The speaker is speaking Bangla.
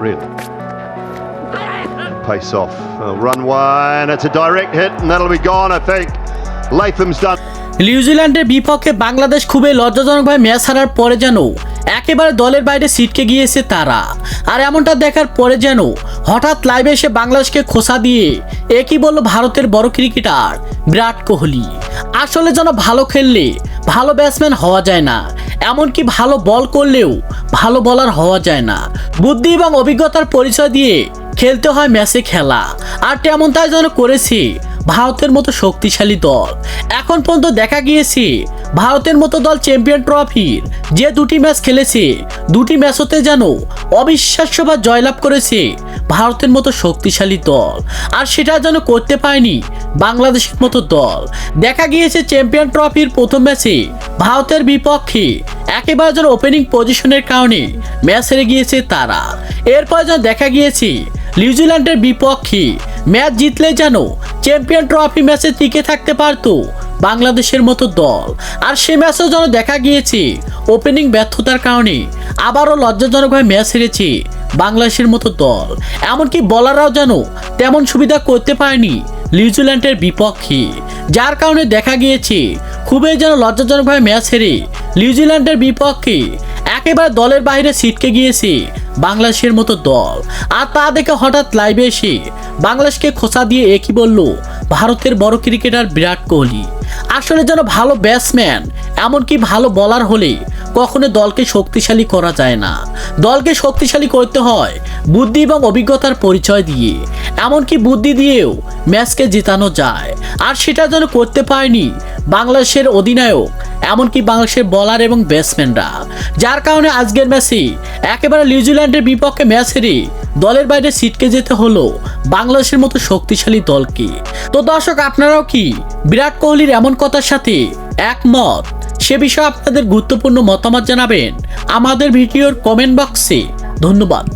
really. Pace off, uh, run one. It's a direct hit, and that'll be gone. I think. Latham's done. নিউজিল্যান্ডের বিপক্ষে বাংলাদেশ খুবই লজ্জাজনকভাবে ম্যাচ হারার পরে যেন একেবারে দলের বাইরে সিটকে গিয়েছে তারা আর এমনটা দেখার পরে যেন হঠাৎ লাইভে এসে বাংলাদেশকে খোসা দিয়ে একই বলল ভারতের বড় ক্রিকেটার বিরাট কোহলি আসলে যেন ভালো খেললে ভালো ব্যাটসম্যান হওয়া যায় না এমনকি ভালো বল করলেও ভালো বলার হওয়া যায় না। বুদ্ধি এবং অভিজ্ঞতার পরিচয় দিয়ে খেলতে হয় ম্যাচে খেলা। আর তেমন তাই যেন করেছি, ভারতের মতো শক্তিশালী দল। এখন পর্যন্ত দেখা গিয়েছে, ভারতের মতো দল চ্যাম্পিয়ন ট্রফির যে দুটি ম্যাচ খেলেছে, দুটি ম্যাচতে যেন অবিশ্বাস্যভাবে জয়লাভ করেছে ভারতের মতো শক্তিশালী দল। আর সেটা যেন করতে পারেনি বাংলাদেশের মতো দল। দেখা গিয়েছে চ্যাম্পিয়ন ট্রফির প্রথম ম্যাচে ভারতের বিপক্ষে একেবারে যেন ওপেনিং পজিশনের কারণে ম্যাচ হেরে গিয়েছে তারা। এরপর যেন দেখা গিয়েছে নিউজিল্যান্ডের বিপক্ষে ম্যাচ জিতলে যেন চ্যাম্পিয়ন ট্রফি ম্যাচে টিকে থাকতে পারতো বাংলাদেশের মতো দল। আর সে ম্যাচেও যেন দেখা গিয়েছে ওপেনিং ব্যর্থতার কারণে আবারও লজ্জাজনকভাবে ম্যাচ হেরেছে বাংলাদেশের মতো দল। এমনকি বলাররাও যেন তেমন সুবিধা করতে পারেনি নিউজিল্যান্ডের বিপক্ষে। যার কারণে দেখা গিয়েছে, খুবই যেন লজ্জাজনকভাবে ম্যাচ হেরে নিউজিল্যান্ডের বিপক্ষে একেবারে দলের বাইরে ছিটকে গিয়েছে বাংলাদেশের মতো দল। আর তা দেখে হঠাৎ লাইভে এসে বাংলাদেশকে খোসা দিয়ে একই বলল, ভারতের বড় ক্রিকেটার বিরাট কোহলি। আসলে যেন ভালো ব্যাটসম্যান, এমনকি ভালো বলার হলে কখনো দলকে শক্তিশালী করা যায় না। দলকে শক্তিশালী করতে হয় বুদ্ধি এবং অভিজ্ঞতার পরিচয় দিয়ে। এমনকি বুদ্ধি দিয়েও ম্যাচকে জেতানো যায়। আর সেটা যেন করতে পারেনি বাংলাদেশের অধিনায়ক, এমনকি বাংলাদেশের বলার এবং ব্যাটসম্যানরা যার কারণে আজকের ম্যাচে একেবারে নিউজিল্যান্ডের বিপক্ষে ম্যাচ হেরে দলের বাইরে সিটকে যেতে হলো বাংলাদেশের মতো শক্তিশালী দলকে। তো দর্শক, আপনারাও কি বিরাট কোহলির এমন কথার সাথে একমত? সে বিষয়ে আপনাদের গুরুত্বপূর্ণ মতামত জানাবেন। আমাদের ভিডিওর কমেন্ট বক্সে ধন্যবাদ।